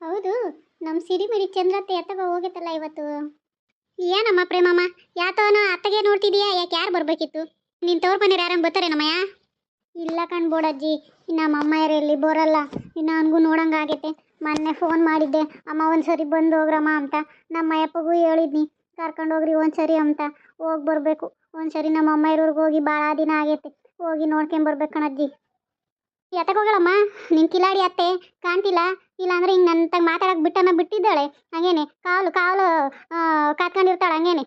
ಹೌದು ನಮ್ಮ ಸಿರಿಮಿರಿ ಚಂದ್ರತ್ತೆ ಎತ್ತಗ ಹೋಗೈತಲ್ಲ ಇವತ್ತು. ಏನಮ್ಮ ಪ್ರೇಮಮ್ಮ ಯಾತವನ ಅತ್ತಗೆ ನೋಡ್ತಿದೀಯಾ? ಯಾಕೆ ಯಾರು ಬರಬೇಕಿತ್ತು? ನಿನ್ ತವ್ರ ಮನೆಯವ್ರು ಯಾರನ್ನ ಬರ್ತಾರೆ ನಮ್ಮಯ್ಯ? ಇಲ್ಲ ಕಣ್ಬೋಡಜ್ಜಿ ನಮ್ಮ ಅಮ್ಮ ಎಲ್ಲಿ ಬರೋಲ್ಲ. ಇನ್ನು ನನಗೂ ನೋಡಂಗಾಗೈತೆ ಮೊನ್ನೆ ಫೋನ್ ಮಾಡಿದ್ದೆ, ಅಮ್ಮ ಒಂದ್ಸರಿ ಬಂದು ಹೋಗ್ರಮ್ಮ ಅಂತ. ನಮ್ಮ ಅಪ್ಪಗೂ ಹೇಳಿದ್ನಿ, ಕರ್ಕೊಂಡು ಹೋಗ್ರಿ ಒಂದ್ಸರಿ ಅಂತ. ಹೋಗಿ ಬರಬೇಕು. ಒಂದ್ಸರಿ ನಮ್ಮ ಅಮ್ಮ ಇರೋರ್ಗೆ ಹೋಗಿ ಭಾಳ ದಿನ ಆಗೈತೆ. ಹೋಗಿ ನೋಡ್ಕೊಂಬರ್ಬೇಕು ಕಣಜ್ಜಿ. ಎತ್ತಕ್ಕೆ ಹೋಗಳಮ್ಮ ನಿನ್ ಕಿಲಾಡಿ ಅತ್ತೆ, ಕಾಣ್ತಿಲ್ಲ? ಇಲ್ಲಾಂದ್ರೆ ಹಿಂಗೆ ನನ್ನ ತಗ ಮಾತಾಡಕ್ಕೆ ಬಿಟ್ಟನ ಬಿಟ್ಟಿದ್ದಾಳೆ. ಹಂಗೇನೆ, ಕಾಲು ಕಾಲು ಕಾತ್ಕೊಂಡಿರ್ತಾಳೆ ಹಂಗೇನೆ.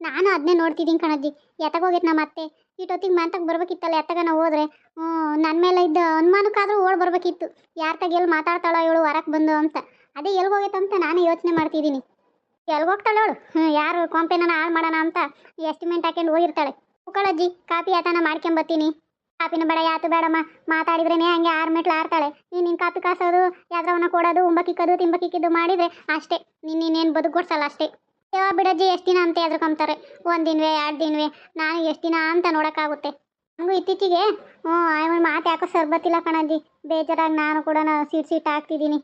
ನಾನು ಅದನ್ನೇ ನೋಡ್ತಿದ್ದೀನಿ ಕಣಜ್ಜಿ. ಎತ್ತಗೆ ಹೋಗೈತೆ ನಮ್ಮ ಅತ್ತೆ. ಇಷ್ಟೊತ್ತಿಗೆ ಮಂತಕ್ಕೆ ಬರ್ಬೇಕಿತ್ತಲ್ಲ ಎತ್ತಗನ ಹೋದ್ರೆ? ಹ್ಞೂ ನನ್ನ ಮೇಲೆ ಇದ್ದ ಅನುಮಾನಕ್ಕಾದ್ರೂ ಓಡ್ ಬರ್ಬೇಕಿತ್ತು. ಯಾರ ತಗ ಎಲ್ಲಿ ಮಾತಾಡ್ತಾಳೋ ಇವಳು ಹೊರಕ್ಕೆ ಬಂದು ಅಂತ. ಅದೇ ಎಲ್ಗೆ ಹೋಗೈತೆ ಅಂತ ನಾನು ಯೋಚನೆ ಮಾಡ್ತಿದ್ದೀನಿ. ಎಲ್ಗೆ ಹೋಗ್ತಾಳೆ ಅವಳು? ಯಾರು ಕಾಂಪೆನ ಹಾಳು ಮಾಡೋಣ ಅಂತ ಎಸ್ಟಿಮೇಟ್ ಹಾಕೊಂಡು ಹೋಗಿರ್ತಾಳೆ. ಕುಕ್ಕಳಜ್ಜಿ ಕಾಪಿ ಆತನ ಮಾಡ್ಕೊಂಬತ್ತೀನಿ. ಕಾಪಿನ ಬೇಡ ಯಾತು ಬೇಡಮ್ಮ. ಮಾತಾಡಿದ್ರೇನೆ ಹಂಗೆ ಆರು ಮೆಟ್ಲು ಆರ್ತಾಳೆ. ನೀನು ನಿನ್ನ ಕಾಪಿ ಕಾಸೋದು ಯಾವ್ದ್ರವನ್ನ ಕೊಡೋದು ಉಂಬಕ್ಕಿಕ್ಕೋದು ತಿಂಬಕ್ಕಿಕ್ಕಿದ್ದು ಮಾಡಿದರೆ ಅಷ್ಟೇ. ನೀನು ಇನ್ನೇನು ಬದುಕೊಡ್ಸಲ್ಲ ಅಷ್ಟೇ. ಯಾವ ಬಿಡಜ್ಜಿ, ಎಷ್ಟು ದಿನ ಅಂತ ಎದ್ರಕೊಂತಾರೆ ಒಂದು ದಿನವೇ, ಎರಡು ದಿನವೇ, ನಾನು ಎಷ್ಟು ದಿನ ಅಂತ ನೋಡೋಕ್ಕಾಗುತ್ತೆ. ನನಗೂ ಇತ್ತೀಚೆಗೆ ಹ್ಞೂ ಮಾತು ಯಾಕೋ ಸರ್ಬತ್ತಿಲ್ಲ ಕಣಜ್ಜಿ. ಬೇಜಾರಾಗಿ ನಾನು ಕೂಡ ಸೀಟ್ ಸೀಟ್ ಹಾಕ್ತಿದ್ದೀನಿ.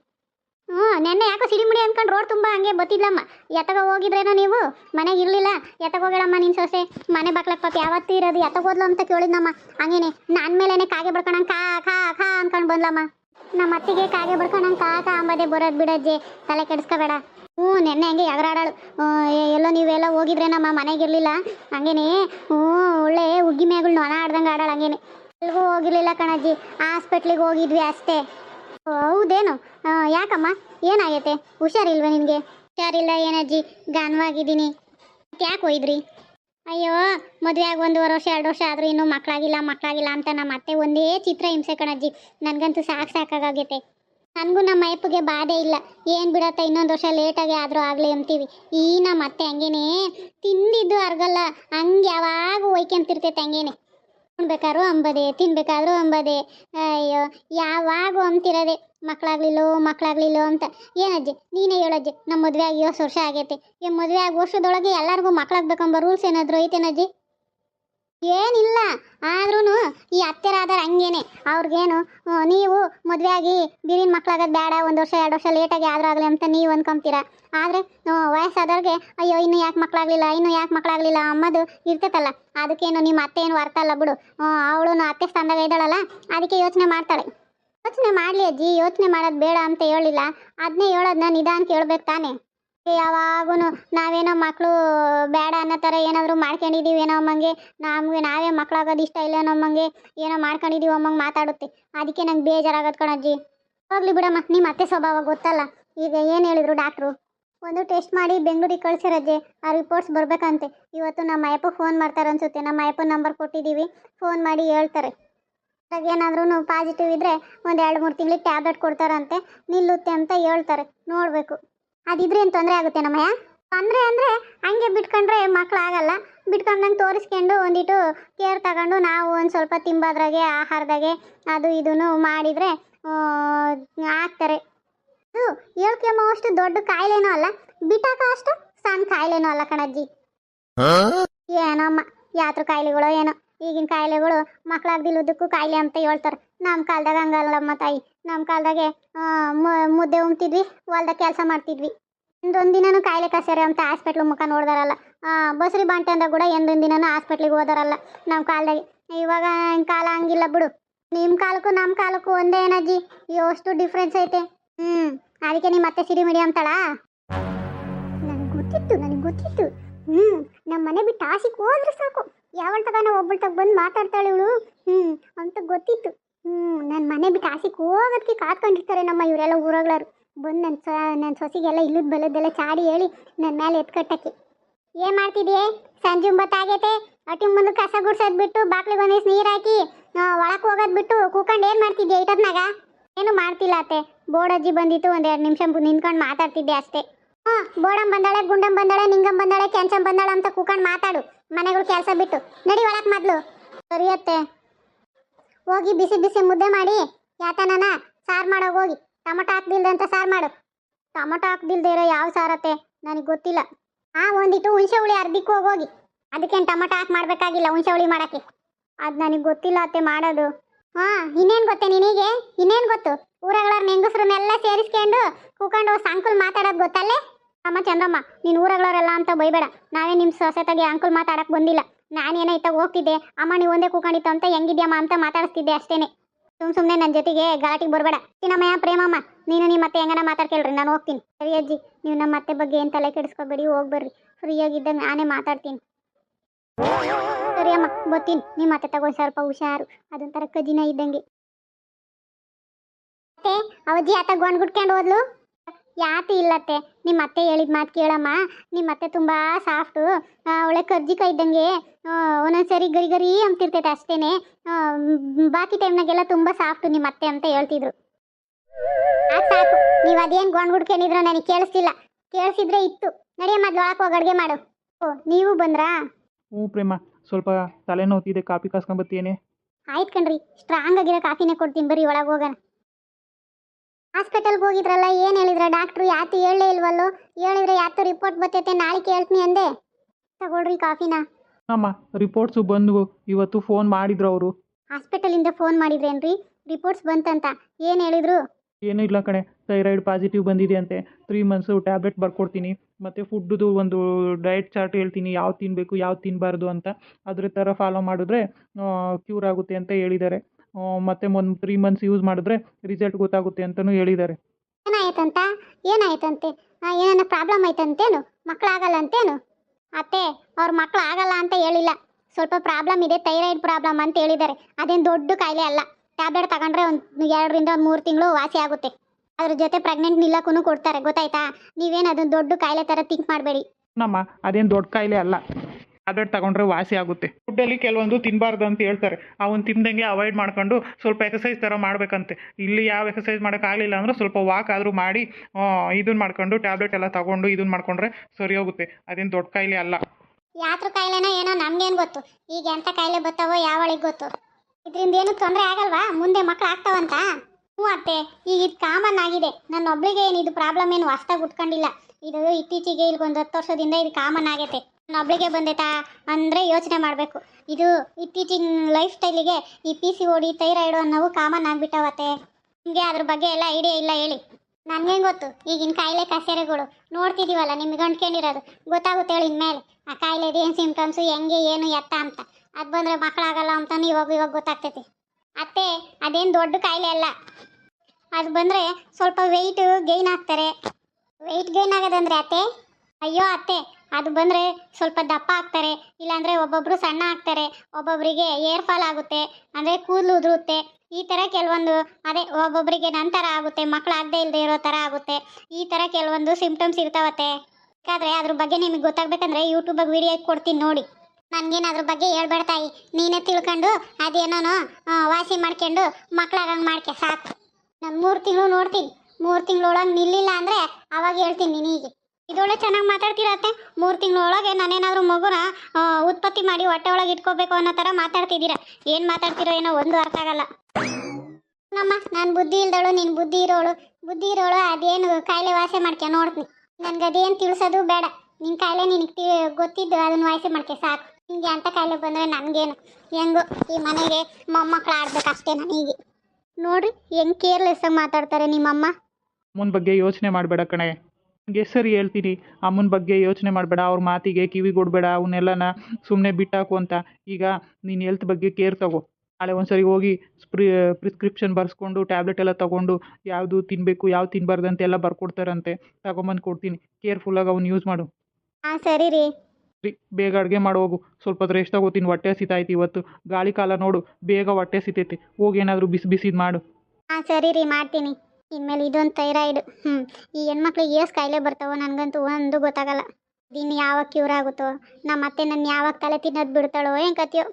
ಹ್ಞೂ, ನೆನ್ನೆ ಯಾಕೋ ಸಿಡಿಮುಡಿ ಅಂದ್ಕೊಂಡು ರೋಡ್ ತುಂಬ ಹಂಗೆ ಬತ್ತಿದ್ಲಮ್ಮ. ಎತ್ತಗ ಹೋಗಿದ್ರೇನೋ ನೀವು? ಮನೆಗೆ ಇರಲಿಲ್ಲ. ಎತ್ತಗ ಹೋಗ್ಯಾಳಮ್ಮ ನಿನ್ನ ಸೊಸೆ. ಮನೆ ಬಾಕ್ಲಕ್ಕೆ ಪಾಪ ಯಾವತ್ತೂ ಇರೋದು. ಎತ್ತಗ ಹೋದ್ಲು ಅಂತ ಕೇಳಿದ್ನಮ್ಮ. ಹಂಗೇನೆ ನನ್ನ ಮೇಲೇನೆ ಕಾಗೆ ಬಡ್ಕೊಂಡಂಗೆ ಕಾ ಕಾ ಕಾ ಅನ್ಕೊಂಡು ಬಂದ್ಲಮ್ಮ. ನಮ್ಮ ಅತ್ತಿಗೆ ಕಾಗೆ ಬಡ್ಕೊಂಡಂಗೆ ಕಾ ಕಾ ಅಂಬದೆ ಬರೋದು ಬಿಡಜ್ಜೆ. ತಲೆ ಕೆಡಿಸ್ಕೋಬೇಡ. ಹ್ಞೂ, ನೆನ್ನೆ ಹಂಗೆ ಎಗರಾಡಾಳು. ಎಲ್ಲೋ ನೀವೆಲ್ಲ ಹೋಗಿದ್ರೇನಮ್ಮ? ಮನೆಗೆ ಇರಲಿಲ್ಲ. ಹಂಗೇನೆ, ಹ್ಞೂ, ಒಳ್ಳೆ ಉಗ್ಗಿ ಮೇಗಳು ನೊಣ ಆಡ್ದಂಗೆ ಆಡಾಳ ಹಂಗೇನೆ. ಎಲ್ಗೂ ಹೋಗಿರ್ಲಿಲ್ಲ ಕಣಜ್ಜಿ. ಹಾಸ್ಪಿಟ್ಲಿಗೆ ಹೋಗಿದ್ವಿ ಅಷ್ಟೇ. ಹೌದೇನು? ಯಾಕಮ್ಮ? ಏನಾಗೈತೆ? ಹುಷಾರಿಲ್ವಾ ನಿನಗೆ? ಹುಷಾರಿಲ್ಲ ಏನಜ್ಜಿ? ಗಾನವಾಗಿದ್ದೀನಿ. ಯಾಕೆ ಹೋಯ್ದ್ರಿ ಅಯ್ಯೋ ಮದುವೆ ಆಗಿ ಒಂದೂವರೆ ವರ್ಷ, ಎರಡು ವರ್ಷ ಆದರೂ ಇನ್ನೂ ಮಕ್ಕಳಾಗಿಲ್ಲ ಮಕ್ಕಳಾಗಿಲ್ಲ ಅಂತ ನಮ್ಮ ಅತ್ತೆ ಒಂದೇ ಚಿತ್ರ ಹಿಂಸೆ ಕಣಜ್ಜಿ. ನನಗಂತೂ ಸಾಕು ಸಾಕಾಗೈತೆ ನನಗೂ ನಮ್ಮ ಅಯ್ಯಪ್ಪಗೆ ಬಾಧೆ ಇಲ್ಲ. ಏನು ಬಿಡತ್ತೆ? ಇನ್ನೊಂದು ವರ್ಷ ಲೇಟಾಗಿ ಆದರೂ ಆಗಲಿ ಅಂತೀವಿ. ಈ ನಮ್ಮ ಅತ್ತೆ ಹಂಗೇನೆ ತಿಂದಿದ್ದು ಅರ್ಗಲ್ಲ. ಹಂಗೆ ಯಾವಾಗ ಒಯ್ಕೊಂತಿರ್ತೈತೆ ಹಂಗೇನೆ. ಉಣ್ಬೇಕಾದ್ರೂ ಅಂಬದೆ, ತಿನ್ಬೇಕಾದ್ರೂ ಅಂಬದೆ. ಅಯ್ಯೋ, ಯಾವಾಗ ಅಂತಿರದೆ ಮಕ್ಕಳಾಗ್ಲಿಲ್ಲೋ ಮಕ್ಕಳಾಗ್ಲಿಲ್ಲೋ ಅಂತ. ಏನಜ್ಜಿ ನೀನೇ ಹೇಳಜ್ಜಿ ನಮ್ಮ ಮದುವೆ ಆಗಿ ವರ್ಷ ಆಗೈತೆ. ಈ ಮದುವೆ ಆಗಿ ವರ್ಷದೊಳಗೆ ಎಲ್ಲರಿಗೂ ಮಕ್ಕಳಾಗ್ಬೇಕಂಬ ರೂಲ್ಸ್ ಏನಾದರೂ ಐತೇನಜ್ಜಿ ಏನಿಲ್ಲ ಆದ್ರೂ ಈ ಅತ್ತೆರಾದಾರ ಹಂಗೇನೆ. ಅವ್ರಿಗೇನು ನೀವು ಮದುವೆ ಆಗಿ ಬೀರಿನ ಮಕ್ಕಳಾಗೋದು ಬೇಡ, ಒಂದು ವರ್ಷ, ಎರಡು ವರ್ಷ ಲೇಟಾಗಿ ಆದರೂ ಆಗಲಿ ಅಂತ ನೀವು ಅಂದ್ಕೊಂತೀರ ಆದರೆ ವಯಸ್ಸಾದವ್ರಿಗೆ, ಅಯ್ಯೋ, ಇನ್ನು ಯಾಕೆ ಮಕ್ಕಳಾಗಲಿಲ್ಲ ಇನ್ನೂ ಯಾಕೆ ಮಕ್ಕಳಾಗಲಿಲ್ಲ ಅಮ್ಮದು ಇರ್ತೈತಲ್ಲ. ಅದಕ್ಕೇನು ನಿಮ್ಮ ಅತ್ತೆ ಏನು ಅರ್ಥ ಅಲ್ಲ, ಬಿಡು. ಅವಳು ಅತ್ತೆ ಸ್ಥಾನದಾಗ ಇದ್ದಾಳಲ್ಲ, ಅದಕ್ಕೆ ಯೋಚನೆ ಮಾಡ್ತಾಳೆ. ಯೋಚನೆ ಮಾಡಲಿ ಅಜ್ಜಿ, ಯೋಚನೆ ಮಾಡೋದು ಬೇಡ ಅಂತ ಹೇಳಿಲ್ಲ. ಅದನ್ನೇ ಹೇಳೋದನ್ನ ನಿಧಾನ ಹೇಳ್ಬೇಕು ತಾನೇ. ಯಾವಾಗೂ ನಾವೇನೋ ಮಕ್ಕಳು ಬೇಡ ಅನ್ನೋ ಥರ ಏನಾದರೂ ಮಾಡ್ಕೊಂಡಿದ್ದೀವಿ ಏನೋ ಅಮ್ಮಂಗೆ, ನಮಗೆ ನಾವೇ ಮಕ್ಕಳಾಗೋದು ಇಷ್ಟ ಇಲ್ಲ ಅಮ್ಮಂಗೆ ಏನೋ ಮಾಡ್ಕೊಂಡಿದ್ದೀವಿ ಅಮ್ಮಂಗೆ ಮಾತಾಡುತ್ತೆ. ಅದಕ್ಕೆ ನಂಗೆ ಬೇಜಾರಾಗತ್ತೆ ಕಣಜ್ಜಿ. ಹೋಗ್ಲಿ ಬಿಡಮ್ಮ ನಿಮ್ಮ ಅತ್ತೆ ಸ್ವಭಾವ ಗೊತ್ತಲ್ಲ. ಈಗ ಏನು ಹೇಳಿದ್ರು ಡಾಕ್ಟ್ರು ಒಂದು ಟೆಸ್ಟ್ ಮಾಡಿ ಬೆಂಗಳೂರಿಗೆ ಕಳಿಸಿರಜ್ಜೆ ಆ ರಿಪೋರ್ಟ್ಸ್ ಬರ್ಬೇಕಂತೆ. ಇವತ್ತು ನಮ್ಮ ಅಯ್ಯಪ್ಪ ಫೋನ್ ಮಾಡ್ತಾರೆ ಅನ್ಸುತ್ತೆ. ನಮ್ಮ ಅಯ್ಯಪ್ಪ ನಂಬರ್ ಕೊಟ್ಟಿದ್ದೀವಿ ಫೋನ್ ಮಾಡಿ ಹೇಳ್ತಾರೆ. ಏನಾದ್ರೂ ಪಾಸಿಟಿವ್ ಇದ್ದರೆ ಒಂದು ಎರಡು ಮೂರು ತಿಂಗಳಿಗೆ ಟ್ಯಾಬ್ಲೆಟ್ ಕೊಡ್ತಾರಂತೆ, ನಿಲ್ಲುತ್ತೆ ಅಂತ ಹೇಳ್ತಾರೆ. ನೋಡಬೇಕು. ಅದಿದ್ರೆ ಏನು ತೊಂದರೆ ಆಗುತ್ತೆ ನಮ್ಮಯ್ಯ? ತೊಂದರೆ ಅಂದರೆ ಹಂಗೆ ಬಿಟ್ಕೊಂಡ್ರೆ ಮಕ್ಕಳಾಗಲ್ಲ ಬಿಟ್ಕೊಂಡಂಗೆ ತೋರಿಸ್ಕೊಂಡು ಒಂದಿಟ್ಟು ಕೇರ್ ತಗೊಂಡು ನಾವು ಒಂದು ಸ್ವಲ್ಪ ತಿಂಬೋದ್ರಾಗೆ, ಆಹಾರದಾಗೆ ಅದು ಇದನ್ನು ಮಾಡಿದರೆ ಆಗ್ತಾರೆ. ಅದು ಹೇಳ್ಕೆಂಬ ಅಷ್ಟು ದೊಡ್ಡ ಕಾಯಿಲೆನೂ ಅಲ್ಲ. ಬಿಟ್ಟಾಕ ಅಷ್ಟು ಸಣ್ಣ ಕಾಯಿಲೆನೂ ಅಲ್ಲ ಕಣಜ್ಜಿ. ಅಮ್ಮ ಯಾತ್ರ ಕಾಯಿಲೆಗಳೋ ಏನೋ. ಈಗಿನ ಕಾಯಿಲೆಗಳು ಮಕ್ಕಳಾಗ್ದಿಲ್ಲದಕ್ಕೂ ಕಾಯಿಲೆ ಅಂತ ಹೇಳ್ತಾರೆ. ನಮ್ಮ ಕಾಲದಾಗ ಹಂಗಲ್ಲಮ್ಮ ತಾಯಿ. ನಮ್ಮ ಕಾಲದಾಗೆ ಮುದ್ದೆ ಉಮ್ತಿದ್ವಿ ಹೊಲ್ದಾಗ ಕೆಲಸ ಮಾಡ್ತಿದ್ವಿ. ಒಂದೊಂದು ದಿನನೂ ಕಾಯಿಲೆ ಕಸರಿ ಅಂತ ಹಾಸ್ಪಿಟ್ಲ್ ಮುಖ ನೋಡ್ದಾರಲ್ಲ. ಬಸರಿ ಬಾಂಟೆ ಅಂದಾಗ ಕೂಡ ಎಂದೊಂದು ದಿನನೂ ಹಾಸ್ಪಿಟ್ಲಿಗೆ ಹೋದಾರಲ್ಲ ನಮ್ಮ ಕಾಲದಾಗೆ. ಇವಾಗ ಕಾಲ ಹಂಗಿಲ್ಲ ಬಿಡು. ನಿಮ್ಮ ಕಾಲಕ್ಕೂ ನಮ್ಮ ಕಾಲಕ್ಕೂ ಒಂದೇ ಏನಜ್ಜಿ ಎಷ್ಟು ಡಿಫ್ರೆನ್ಸ್ ಐತೆ. ಹ್ಞೂ ಅದಕ್ಕೆ ನಿಮ್ಮ ಮತ್ತೆ ಸಿಡಿ ಮಿಡಿ ಅಂತಳ ನನಗೆ ಗೊತ್ತಿತ್ತು ನನಗೆ ಗೊತ್ತಿತ್ತು. ಹ್ಞೂ ನಮ್ಮ ಮನೆ ಬಿಟ್ಟು ಆಸಿಗೆ ಹೋದ್ರೆ ಸಾಕು. ಯಾವಳ ತಗ ಬಂದು ಮಾತಾಡ್ತಾಳೆ ಇವಳು. ಹ್ಞೂ ಅಂತ ಗೊತ್ತಿತ್ತು. ಹ್ಞೂ ನನ್ನ ಮನೆ ಬಿಟ್ಟು ಆಸೆಗೆ ಹೋಗೋದಕ್ಕೆ ಕಾತ್ಕೊಂಡಿರ್ತಾರೆ ನಮ್ಮ ಇವರೆಲ್ಲ ಊರಗಳರು. ಬಂದು ನನ್ನ ಸ ನನ್ನ ಸೊಸಿಗೆಲ್ಲ ಇಲ್ಲದ ಬಲದೆಲ್ಲ ಚಾಡಿ ಹೇಳಿ ನನ್ನ ಮೇಲೆ ಎತ್ಕಟ್ಟಕ್ಕೆ. ಏನು ಮಾಡ್ತಿದ್ಯೆ? ಸಂಜೆ ಒಂಬತ್ತಾಗೈತೆ ಅಟಿ ಮುಂದೆ ಕಸ ಗುಡ್ಸೋದು ಬಿಟ್ಟು ಬಾಕ್ಲಿಗೆ ಒಂದಿವ್ಸ ನೀರು ಹಾಕಿ ಒಳಕ್ಕೆ ಹೋಗೋದು ಬಿಟ್ಟು ಕೂಕೊಂಡು ಏನು ಮಾಡ್ತಿದ್ಯೆ ಇಟ್ಟದ್ನಾಗ ಏನು ಮಾಡ್ತಿಲ್ಲ ಅತ್ತೆ. ಬೋಡಜ್ಜಿ ಬಂದಿತ್ತು ಒಂದೆರಡು ನಿಮಿಷ ನಿಂತ್ಕೊಂಡು ಮಾತಾಡ್ತಿದ್ದೆ ಅಷ್ಟೇ. ಹಾಂ ಬೋಡಮ್ ಬಂದಾಳೆ ಗುಂಡಮ್ ಬಂದಾಳೆ, ನಿಂಗಂ ಬಂದಾಳೆ, ಕೆಂಚಂ ಬಂದಾಳೆ ಅಂತ ಕೂಕೊಂಡು ಮಾತಾಡು. ಮನೆಗಳು ಕೆಲಸ ಬಿಟ್ಟು. ನಡಿ ಒಳಕ್ಕೆ ಮೊದಲು. ಸರಿಯತ್ತೆ ಹೋಗಿ ಬಿಸಿ ಬಿಸಿ ಮುದ್ದೆ ಮಾಡಿ, ಯಾತನನ ಸಾರು ಮಾಡೋ ಹೋಗಿ. ಟೊಮೊಟೊ ಅಂತ ಸಾರು ಮಾಡು. ಟೊಮೊಟೊ ಹಾಕ್ದಿಲ್ದೇ ಇರೋ ಯಾವ ಸಾರತ್ತೆ? ನನಗೆ ಗೊತ್ತಿಲ್ಲ. ಆ, ಒಂದಿಟ್ಟು ಹುಣಸೆ ಹುಳಿ ಅರ್ಧಕ್ಕೆ ಹೋಗಿ ಅದಕ್ಕೇನು ಟೊಮೊಟೊ ಹಾಕಿ ಮಾಡಬೇಕಾಗಿಲ್ಲ ಹುಣಸೆ ಹುಳಿ ಮಾಡೋಕ್ಕೆ. ಅದು ನನಗೆ ಗೊತ್ತಿಲ್ಲ ಅತ್ತೆ ಮಾಡೋದು. ಹಾಂ, ಇನ್ನೇನು ಗೊತ್ತೆ ನಿನಗೆ? ಇನ್ನೇನು ಗೊತ್ತು? ಊರಗಳ ಹೆಂಗಸ್ರನ್ನೆಲ್ಲ ಸೇರಿಸ್ಕೊಂಡು ಕೂಕೊಂಡು ಅಂಕುಲ್ ಮಾತಾಡೋದು ಗೊತ್ತಲ್ಲೇ? ಅಮ್ಮ ಚಂದ್ರಮ್ಮ ನೀನು ಊರಗಳವರೆಲ್ಲ ಅಂತ ಬೈಬೇಡ. ನಾವೇ ನಿಮ್ಮ ಸೊಸೆತಾಗೆ ಅಂಕುಲ್ ಮಾತಾಡಕ್ ಬಂದಿಲ್ಲ. ನಾನೇನೋ ಇತ್ತಾಗ ಹೋಗ್ತಿದ್ದೆ. ಅಮ್ಮ, ನೀವು ಒಂದೇ ಕೂಕೊಂಡಿತ್ತು ಅಂತ ಹೆಂಗಿದ್ಯಮ್ಮ ಅಂತ ಮಾತಾಡಿಸ್ತಿದ್ದೆ ಅಷ್ಟೇನೆ. ಸುಮ್ ಸುಮ್ಮನೆ ನನ್ನ ಜೊತೆಗೆ ಗಲಾಟಿಗೆ ಬರಬೇಡ. ಚಿನ್ನಮ್ಮಯ್ಯ, ಪ್ರೇಮಮ್ಮ, ನೀನು ನಿಮ್ಮ ಮತ್ತೆ ಹೆಂಗನ ಮಾತಾಡ್ಕೇಳ್ರಿ, ನಾನು ಹೋಗ್ತೀನಿ. ಸರಿ ಅಜ್ಜಿ, ನೀವು ನಮ್ಮ ಮತ್ತೆ ಬಗ್ಗೆ ಏನು ತಲೆ ಕೆಡಿಸ್ಕೊಬೇಡಿ, ಹೋಗಿ ಬರ್ರಿ. ಫ್ರೀಯಾಗಿದ್ದಾಗ ನಾನೇ ಮಾತಾಡ್ತೀನಿ. ಸರಿ ಅಮ್ಮ, ಬರ್ತೀನಿ. ನಿಮ್ಮ ಮತ್ತೆ ತಗೊಂಡು ಸ್ವಲ್ಪ ಹುಷಾರು. ಅದೊಂಥರ ಕಜಿನ ಇದ್ದಂಗೆ. ಅವಜ್ಜಿ, ಆತ ಗೊಂಡ್ ಗುಟ್ಕೊಂಡು ಹೋದ್ಲು? ಯಾತಿ ಇಲ್ಲತ್ತೆ. ನಿಮ್ಮ ಅತ್ತೆ ಹೇಳಿದ ಮಾತು ಕೇಳಮ್ಮ. ನಿಮ್ಮ ಅತ್ತೆ ತುಂಬ ಸಾಫ್ಟು ಒಳ್ಳೆ ಕರ್ಜಿಕಾಯಿ ಇದ್ದಂಗೆ ಒಂದೊಂದ್ಸರಿ ಗರಿ ಗರಿ ಅಂತಿರ್ತೈತೆ ಅಷ್ಟೇನೆ. ಬಾಕಿ ಟೈಮ್ನಾಗೆಲ್ಲ ತುಂಬ ಸಾಫ್ಟು ನಿಮ್ಮ ಅತ್ತೆ ಅಂತ ಹೇಳ್ತಿದ್ರು. ಆ ಸಾಕು. ನೀವು ಅದೇನು ಗೊಂಡ್ ಹುಡ್ಕೊಂಡಿದ್ರು ನನಗೆ ಕೇಳಿಸ್ತಿಲ್ಲ. ಕೇಳಿಸಿದ್ರೆ ಇತ್ತು. ನಡಿಯ ಮೊದ್ಲು ಒಳಕ್ಕೆ ಹೋಗಿ ಅಡುಗೆ ಮಾಡು. ಓ ನೀವು ಬಂದ್ರಾ? ಹ್ಞೂ ಪ್ರೇಮ. ಸ್ವಲ್ಪ ತಲೆನೋತಿದೆ ಕಾಫಿ ಕಾಸ್ಕೊಂಬತ್ತೇನೆ ಆಯ್ತು ಕಣ್ರಿ. ಸ್ಟ್ರಾಂಗ್ ಆಗಿರೋ ಕಾಫಿನೇ ಕೊಡ್ತೀನಿ. ಬರೀ ಒಳಗೆ ಹೋಗೋಣ. ಹಾಸ್ಪಿಟಲ್ಗೆ ಹೋಗಿದ್ರಲ್ಲ ಏನು ಹೇಳಿದ್ರ? ಡಾಕ್ಟ್ರು ಯಾತು ಹೇಳಲೇ ಇಲ್ವಲ್ಲೋ? ಹೇಳಿದ್ರೆ ಯಾತು ರಿಪೋರ್ಟ್ ಬರ್ತೈತೆ ನಾಳೆ ಕೇಳ್ತೀನಿ ಅಂದೆ. ತಗೊಳ್ರಿ ಕಾಫಿನ. ಅಮ್ಮ ರಿಪೋರ್ಟ್ಸು ಬಂದವು ಇವತ್ತು ಫೋನ್ ಮಾಡಿದ್ರು ಅವರು. ಹಾಸ್ಪಿಟಲಿಂದ ಫೋನ್ ಮಾಡಿದ್ರೇನ್ರಿ? ರಿಪೋರ್ಟ್ಸ್ ಬಂತಂತ. ಏನು ಹೇಳಿದ್ರು? ಏನೂ ಇಲ್ಲ ಕಣೆ ಥೈರಾಯ್ಡ್ ಪಾಸಿಟಿವ್ ಬಂದಿದೆ ಅಂತೆ. ತ್ರೀ ಮಂತ್ಸು ಟ್ಯಾಬ್ಲೆಟ್ ಬರ್ಕೊಡ್ತೀನಿ. ಮತ್ತು ಫುಡ್ದು ಒಂದು ಡಯಟ್ ಚಾರ್ಟ್ ಹೇಳ್ತೀನಿ ಯಾವ್ದು ತಿನ್ನಬೇಕು ಯಾವ್ದು ತಿನ್ನಬಾರ್ದು ಅಂತ. ಅದ್ರ ಥರ ಫಾಲೋ ಮಾಡಿದ್ರೆ ಕ್ಯೂರ್ ಆಗುತ್ತೆ ಅಂತ ಹೇಳಿದ್ದಾರೆ. ಮತ್ತೆ ಒಂದು ತ್ರೀ ಮಂತ್ಸ್ ಯೂಸ್ ಮಾಡಿದ್ರೆ ರಿಸಲ್ಟ್ ಗೊತ್ತಾಗುತ್ತೆ ಅಂತಲೂ ಹೇಳಿದ್ದಾರೆ. ಏನಾಯ್ತಂತ? ಏನಾಯ್ತಂತೆ? ಏನೋ ಪ್ರಾಬ್ಲಮ್ ಆಯ್ತಂತೇನು? ಮಕ್ಕಳಾಗಲ್ಲ ಅಂತೇನು? ಅತ್ತೆ ಅವ್ರ ಮಕ್ಳು ಆಗಲ್ಲ ಅಂತ ಹೇಳಿಲ್ಲ. ಸ್ವಲ್ಪ ಪ್ರಾಬ್ಲಮ್ ಇದೆ ಥೈರಾಯ್ಡ್ ಪ್ರಾಬ್ಲಮ್ ಅಂತ ಹೇಳಿದ್ದಾರೆ. ಅದೇನು ದೊಡ್ಡ ಕಾಯಿಲೆ ಅಲ್ಲ. ಟ್ಯಾಬ್ಲೆಟ್ ತಗೊಂಡ್ರೆ ಒಂದು ಎರಡರಿಂದ ಒಂದು ಮೂರು ತಿಂಗಳು ವಾಸಿ ಆಗುತ್ತೆ. ಅದ್ರ ಜೊತೆ ಪ್ರೆಗ್ನೆಂಟ್ ನಿಲ್ಲಕ್ಕೂ ಕೊಡ್ತಾರೆ ಗೊತ್ತಾಯ್ತಾ? ನೀವೇನು ಅದೊಂದು ದೊಡ್ಡ ಕಾಯಿಲೆ ಥರ ಥಿಂಕ್ ಮಾಡಬೇಡಿ. ನಮ್ಮ ಅದೇನು ದೊಡ್ಡ ಕಾಯಿಲೆ ಅಲ್ಲ. ಟ್ಯಾಬ್ಲೆಟ್ ತಗೊಂಡ್ರೆ ವಾಸಿ ಆಗುತ್ತೆ. ಫುಡ್ಡಲ್ಲಿ ಕೆಲವೊಂದು ತಿನ್ನಬಾರ್ದು ಅಂತ ಹೇಳ್ತಾರೆ. ಅವನ್ ತಿಂದಂಗೆ ಅವಾಯ್ಡ್ ಮಾಡ್ಕೊಂಡು ಸ್ವಲ್ಪ ಎಕ್ಸಸೈಸ್ ಥರ ಮಾಡಬೇಕಂತೆ. ಇಲ್ಲಿ ಯಾವ ಎಕ್ಸಸೈಸ್ ಮಾಡೋಕ್ಕಾಗಲಿಲ್ಲ ಅಂದ್ರೆ ಸ್ವಲ್ಪ ವಾಕ್ ಆದರೂ ಮಾಡಿ ಇದನ್ ಮಾಡ್ಕೊಂಡು ಟ್ಯಾಬ್ಲೆಟ್ ಎಲ್ಲ ತಗೊಂಡು ಇದನ್ ಮಾಡ್ಕೊಂಡ್ರೆ ಸರಿ ಹೋಗುತ್ತೆ. ಅದೇನು ದೊಡ್ಡ ಕಾಯಿಲೆ ಅಲ್ಲ. ಯಾತ್ರ ಕಾಯಿಲೆನೋ ಏನೋ ನಮ್ಗೇನು ಗೊತ್ತು. ಈಗ ಎಂಥ ಕಾಯಿಲೆ ಬರ್ತಾವೋ ಯಾವಳಿಗೆ ಗೊತ್ತು. ಇದರಿಂದ ಏನು ತೊಂದರೆ ಆಗಲ್ವಾ? ಮುಂದೆ ಮಕ್ಕಳು ಆಗ್ತಾವಂತ? ಹ್ಞೂ ಅತ್ತೆ, ಈಗ ಇದು ಕಾಮನ್ ಆಗಿದೆ. ನನ್ನ ಒಬ್ಳಿಗೆ ಏನು ಇದು ಪ್ರಾಬ್ಲಮ್ ಏನು? ಹೊಸ್ದಾಗಿ ಉಟ್ಕೊಂಡಿಲ್ಲ ಇದು ಇತ್ತೀಚೆಗೆ ಇಲ್ಲಿ ಒಂದು ಹತ್ತು ವರ್ಷದಿಂದ ಇದು ಕಾಮನ್ ಆಗೈತೆ. ಒಬ್ಬಳಿಗೆ ಬಂದೈತಾ? ಅಂದರೆ ಯೋಚನೆ ಮಾಡಬೇಕು. ಇದು ಇತ್ತೀಚಿನ ಲೈಫ್ ಸ್ಟೈಲಿಗೆ ಈ P C O D thyroid ಅನ್ನೋವು common ಆಗಿಬಿಟ್ಟವತ್ತೆ. ನಿಮಗೆ ಅದ್ರ ಬಗ್ಗೆ ಎಲ್ಲ ಐಡಿಯಾ ಇಲ್ಲ ಹೇಳಿ. ನನಗೇನು ಗೊತ್ತು? ಈಗಿನ ಕಾಯಿಲೆ ಕಸೇರೆಗಳು. ನೋಡ್ತಿದ್ದೀವಲ್ಲ ನಿಮ್ಗೆ ಅಂಟ್ಕೊಂಡಿರೋದು ಗೊತ್ತಾಗುತ್ತೆ ಹೇಳಿ ಇನ್ಮೇಲೆ. ಆ ಕಾಯಿಲೆದು ಏನು ಸಿಮ್ಟಮ್ಸು ಹೆಂಗೆ, ಏನು, ಎತ್ತ ಅಂತ. ಅದು ಬಂದರೆ ಮಕ್ಕಳಾಗಲ್ಲ ಅಂತಲೂ ಇವಾಗ ಇವಾಗ ಗೊತ್ತಾಗ್ತೈತಿ. ಅತ್ತೆ, ಅದೇನು ದೊಡ್ಡ ಕಾಯಿಲೆ ಅಲ್ಲ. ಅದು ಬಂದರೆ ಸ್ವಲ್ಪ ವೆಯ್ಟು ಗೈನ್ ಆಗ್ತಾರೆ. ವೆಯ್ಟ್ ಗೈನ್ ಆಗೋದಂದ್ರೆ ಅತ್ತೆ? ಅಯ್ಯೋ ಅತ್ತೆ ಅದು ಬಂದರೆ ಸ್ವಲ್ಪ ದಪ್ಪ ಆಗ್ತಾರೆ, ಇಲ್ಲಾಂದರೆ ಒಬ್ಬೊಬ್ಬರು ಸಣ್ಣ ಆಗ್ತಾರೆ ಒಬ್ಬೊಬ್ಬರಿಗೆ ಏರ್ ಫಾಲ್ ಆಗುತ್ತೆ, ಅಂದರೆ ಕೂದಲು ಉದುರುತ್ತೆ. ಈ ಥರ ಕೆಲವೊಂದು, ಅದೇ ಒಬ್ಬೊಬ್ಬರಿಗೆ ನಂತರ ಆಗುತ್ತೆ ಮಕ್ಕಳಾಗದೇ ಇಲ್ಲದೆ ಇರೋ ಥರ ಆಗುತ್ತೆ. ಈ ಥರ ಕೆಲವೊಂದು ಸಿಂಪ್ಟಮ್ಸ್ ಇರ್ತಾವತ್ತೆ. ಬೇಕಾದರೆ ಅದ್ರ ಬಗ್ಗೆ ನಿಮಗೆ ಗೊತ್ತಾಗಬೇಕಂದ್ರೆ ಯೂಟ್ಯೂಬಾಗ ವಿಡಿಯೋ ಕೊಡ್ತೀನಿ ನೋಡಿ. ನನಗೇನು ಅದ್ರ ಬಗ್ಗೆ ಹೇಳ್ಬೇಡ ತಾಯಿ. ನೀನೇ ತಿಳ್ಕೊಂಡು ಅದೇನೋ ವಾಸಿ ಮಾಡ್ಕೊಂಡು ಮಕ್ಕಳಾಗಂಗೆ ಮಾಡ್ಕೆ, ಸಾಕು. ನಾನು ಮೂರು ತಿಂಗಳು ನೋಡ್ತೀನಿ. ಮೂರು ತಿಂಗಳೊಳಗೆ ನಿಲ್ಲಿಲ್ಲ ಅಂದರೆ ಅವಾಗ ಹೇಳ್ತೀನಿ ನಿನಗೆ. ಇದೊಳ್ಳೆ ಚೆನ್ನಾಗಿ ಮಾತಾಡ್ತಿರತ್ತೆ? ಮೂರು ತಿಂಗಳೊಳಗೆ ನಾನೇನಾದರೂ ಮಗುನ ಉತ್ಪತ್ತಿ ಮಾಡಿ ಹೊಟ್ಟೆ ಒಳಗೆ ಇಟ್ಕೋಬೇಕು ಅನ್ನೋ ಥರ ಮಾತಾಡ್ತಿದ್ದೀರಾ. ಏನು ಮಾತಾಡ್ತಿರೋ ಏನೋ ಒಂದು ಅರ್ಥ ಆಗಲ್ಲ. ನಮ್ಮ ನಾನು ಬುದ್ಧಿ ಇಲ್ದವಳು ನೀನು ಬುದ್ಧಿ ಇರೋಳು. ಬುದ್ಧಿ ಇರೋಳು, ಅದೇನು ಕಾಯಿಲೆ ವಾಸೆ ಮಾಡ್ಕೆ ನೋಡ್ತೀನಿ. ನನ್ಗೆ ಅದೇನು ತಿಳಿಸೋದು ಬೇಡ. ನಿನ್ನ ಕಾಯಿಲೆ ನಿನಗೆ ಗೊತ್ತಿದ್ದು ಅದನ್ನು ವಾಸಿ ಮಾಡ್ಕೆ ಸಾಕು. ನಿನಗೆ ಅಂತ ಕಾಯಿಲೆ ಬಂದರೆ ನನಗೇನು? ಹೆಂಗೋ, ಈ ಮನೆಗೆ ಮೊಮ್ಮಕ್ಕಳು ಆಡ್ಬೇಕು ಅಷ್ಟೇ ನನಗೆ. ನೋಡ್ರಿ, ಹೆಂಗೆ ಕೇರ್ಲೆಸ್ಸಾಗಿ ಮಾತಾಡ್ತಾರೆ ನಿಮ್ಮಮ್ಮ. ಮುಂದ್ ಬಗ್ಗೆ ಯೋಚನೆ ಮಾಡಬೇಡ ಕಣೆ. ನಿಂಗೆ ಸರಿ ಹೇಳ್ತೀನಿ. ಅಮ್ಮನ ಬಗ್ಗೆ ಯೋಚನೆ ಮಾಡಬೇಡ ಅವ್ರ ಮಾತಿಗೆ ಕಿವಿ ಕೊಡಬೇಡ ಅವನ್ನೆಲ್ಲನ ಸುಮ್ಮನೆ ಬಿಟ್ಟಾಕು ಅಂತ. ಈಗ ನೀನು ಹೆಲ್ತ್ ಬಗ್ಗೆ ಕೇರ್ ತಗೋ. ನಾಳೆ ಒಂದ್ಸರಿ ಹೋಗಿ ಸ್ಪ್ರಿ ಪ್ರಿಸ್ಕ್ರಿಪ್ಷನ್ ಬರ್ಸ್ಕೊಂಡು ಟ್ಯಾಬ್ಲೆಟ್ ಎಲ್ಲ ತೊಗೊಂಡು ಯಾವುದು ತಿನ್ನಬೇಕು ಯಾವ್ದು ತಿನ್ನಬಾರ್ದು ಅಂತೆಲ್ಲ ಬರ್ಕೊಡ್ತಾರಂತೆ. ತಗೊಂಬಂದು ಕೊಡ್ತೀನಿ. ಕೇರ್ಫುಲ್ಲಾಗಿ ಅವ್ನು ಯೂಸ್ ಮಾಡು. ಹಾಂ ಸರಿ ರೀ. ಸರಿ ಬೇಗ ಅಡುಗೆ ಮಾಡಿ ಹೋಗು. ಸ್ವಲ್ಪ ಹೊತ್ತು ರೆಸ್ಟ್ ತಗೋತೀನಿ ಹೊಟ್ಟೆ ಹಸಿತಾಯ್ತು ಇವತ್ತು. ಗಾಳಿ ಕಾಲ ನೋಡು ಬೇಗ ಹೊಟ್ಟೆ ಸಿತೈತಿ ಹೋಗಿ ಏನಾದರೂ ಬಿಸಿ ಬಿಸಿದು ಮಾಡು. ಹಾಂ ಸರಿ ರೀ ಮಾಡ್ತೀನಿ. ಇನ್ಮೇಲೆ ಇದೊಂದು ಥೈರಾಯ್ಡ್ ಹ್ಞೂ ಈ ಹೆಣ್ಮಕ್ಳಿಗೆ ಏಸ್ ಕಾಯಿಲೆ ಬರ್ತಾವೋ ನನಗಂತೂ ಒಂದು ಗೊತ್ತಾಗಲ್ಲ. ದಿನ ಯಾವಾಗ ಕ್ಯೂರ್ ಆಗುತ್ತೋ? ನಮ್ಮ ಮತ್ತೆ ನನ್ನ ಯಾವಾಗ ತಲೆ ತಿನ್ನೋದು ಬಿಡ್ತಾಳೋ ಏನು ಕತಿಯೋ